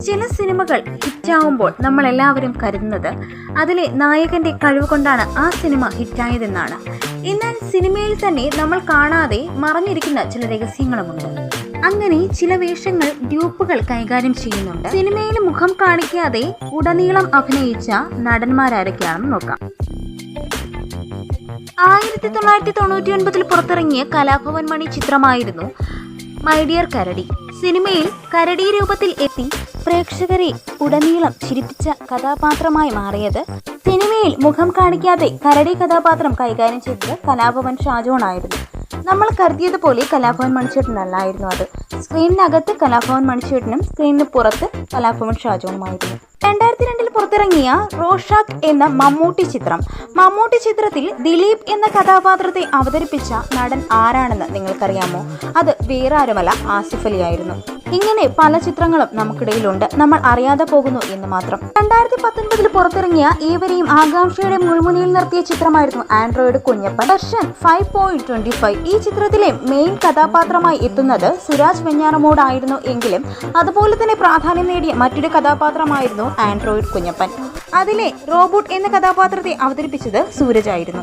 ചില സിനിമകൾ ഹിറ്റാവുമ്പോൾ നമ്മൾ എല്ലാവരും കരുതുന്നത് അതിലെ നായകന്റെ കഴിവ് കൊണ്ടാണ് ആ സിനിമ ഹിറ്റായതെന്നാണ്. എന്നാൽ സിനിമയിൽ തന്നെ നമ്മൾ കാണാതെ മറഞ്ഞിരിക്കുന്ന ചില രഹസ്യങ്ങളുമുണ്ട്. അങ്ങനെ ചില വേഷങ്ങൾ ഡ്യൂപ്പുകൾ കൈകാര്യം ചെയ്യുന്നുണ്ട്. സിനിമയിൽ മുഖം കാണിക്കാതെ ഉടനീളം അഭിനയിച്ച നടന്മാരാരൊക്കെയാണെന്ന് നോക്കാം. ആയിരത്തി തൊള്ളായിരത്തി തൊണ്ണൂറ്റി ഒൻപതിൽ പുറത്തിറങ്ങിയ കലാഭവൻ മണി ചിത്രമായിരുന്നു മൈ ഡിയർ കരടി. സിനിമയിൽ കരടി രൂപത്തിൽ എത്തി പ്രേക്ഷകരെ ഉടനീളം ചിരിപ്പിച്ച കഥാപാത്രമായി മാറിയത് സിനിമയിൽ മുഖം കാണിക്കാതെ കരടി കഥാപാത്രം കൈകാര്യം ചെയ്തത് കലാഭവൻ ഷാജോണായിരുന്നു. നമ്മൾ കരുതിയതുപോലെ കലാഭവൻ മണിച്ചേട്ടനല്ലായിരുന്നു അത്. സ്ക്രീനിനകത്ത് കലാഭവൻ മണിച്ചേട്ടനും സ്ക്രീനിന് പുറത്ത് കലാഭവൻ ഷാജോണുമായിരുന്നു രണ്ടായിരത്തി രണ്ടിൽ പുറത്തിറങ്ങിയ റോഷാക്ക് എന്ന മമ്മൂട്ടി ചിത്രം. മമ്മൂട്ടി ചിത്രത്തിൽ ദിലീപ് എന്ന കഥാപാത്രത്തെ അവതരിപ്പിച്ച നടൻ ആരാണെന്ന് നിങ്ങൾക്കറിയാമോ? അത് വേറെ ആരുമല്ല ആസിഫ് അലി ആയിരുന്നു ഇങ്ങനെ പല ചിത്രങ്ങളും നമുക്കിടയിലുണ്ട്. നമ്മൾ അറിയാതെ പോകുന്നു എന്ന് മാത്രം. രണ്ടായിരത്തി പത്തൊൻപതിൽ പുറത്തിറങ്ങിയ ഏവരെയും ആകാംക്ഷയുടെ മുൾമുനയിൽ നിർത്തിയ ചിത്രമായിരുന്നു Android Kunjappan. Version five point twenty five ഈ ചിത്രത്തിലെ മെയിൻ കഥാപാത്രമായി എത്തുന്നത് സുരാജ് വെഞ്ഞാറമോടായിരുന്നു എങ്കിലും അതുപോലെ തന്നെ പ്രാധാന്യം നേടിയ മറ്റൊരു കഥാപാത്രമായിരുന്നു ആൻഡ്രോയിഡ് കുഞ്ഞപ്പൻ. അതിലെ റോബോട്ട് എന്ന കഥാപാത്രത്തെ അവതരിപ്പിച്ചത് സൂരജ് ആയിരുന്നു.